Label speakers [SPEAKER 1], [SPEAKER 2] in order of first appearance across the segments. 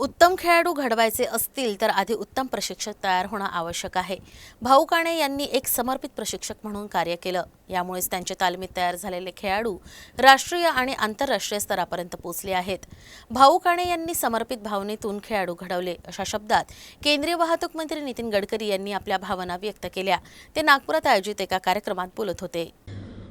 [SPEAKER 1] उत्तम खेळाडू घडवायचे असतील तर आधी उत्तम प्रशिक्षक तयार होणं आवश्यक आहे. भाऊ काणे यांनी एक समर्पित प्रशिक्षक म्हणून कार्य केलं. यामुळेच त्यांच्या तालमीत तयार झालेले खेळाडू राष्ट्रीय आणि आंतरराष्ट्रीय स्तरापर्यंत पोहोचले आहेत. भाऊ काणे यांनी समर्पित भावनेतून खेळाडू घडवले अशा शब्दात केंद्रीय वाहतूक मंत्री नितीन गडकरी यांनी आपल्या भावना व्यक्त केल्या. ते नागपुरात आयोजित एका कार्यक्रमात बोलत होते.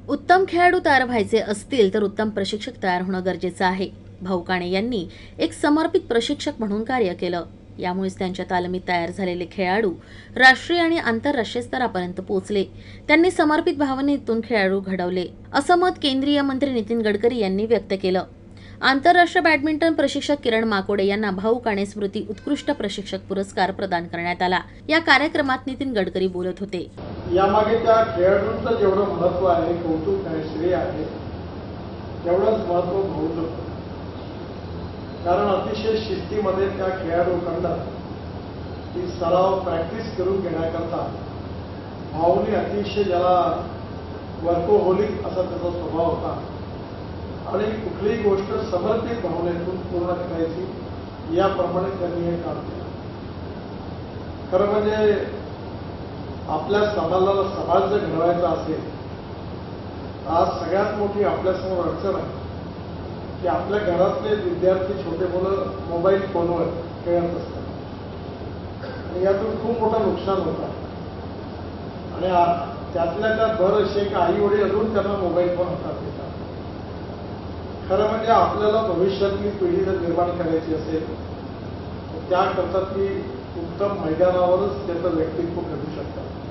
[SPEAKER 1] उत्तम खेळाडू तयार व्हायचे असतील तर उत्तम प्रशिक्षक तयार होणं गरजेचं आहे. भाऊ काणे यांनी एक समर्पित प्रशिक्षक म्हणून कार्य केलं. यामुळेच त्यांच्या तालमीत तयार झालेले खेळाडू राष्ट्रीय आणि आंतरराष्ट्रीय स्तरापर्यंत पोहोचले. त्यांनी समर्पित भावनेतून खेळाडू घडवले असं मत केंद्रीय मंत्री नितीन गडकरी यांनी व्यक्त केलं. आंतरराष्ट्रीय बॅडमिंटन प्रशिक्षक किरण माकोडे यांना भाऊ काणे स्मृती उत्कृष्ट प्रशिक्षक पुरस्कार प्रदान करण्यात आला. या कार्यक्रमात नितीन गडकरी बोलत होते.
[SPEAKER 2] यामागे त्या खेळाडूंचं जेवढं महत्त्व आहे कौतुक आहे श्रेय आहे तेवढंच महत्त्व भाऊचं कारण अतिशय शिस्तीमध्ये त्या खेळाडूकडनं ती सराव प्रॅक्टिस करून घेण्याकरता भाऊने अतिशय ज्याला वर्कोहोलिक असा त्याचा स्वभाव होता. आणि कुठलीही गोष्ट समर्पित भावनेतून पूर्ण करायची याप्रमाणे त्यांनी हे काम केलं. खरं म्हणजे आपल्या समाजाला समाज जर घडवायचा असेल आज सगळ्यात मोठी आपल्यासमोर अडचण आहे. की आपल्या घरातले विद्यार्थी छोटे मुलं मोबाईल फोनवर खेळत असतात. आणि यातून खूप मोठं नुकसान होतं. आणि त्यातल्या त्यात भर असे की आई वडील अजून त्यांना मोबाईल फोन हातात देतात खरं म्हणजे आपल्याला भविष्यातली पिढी जर निर्माण करायची असेल तर त्याकरता ती उत्तम मैदानावरच त्याचं व्यक्तित्व घडू शकतात.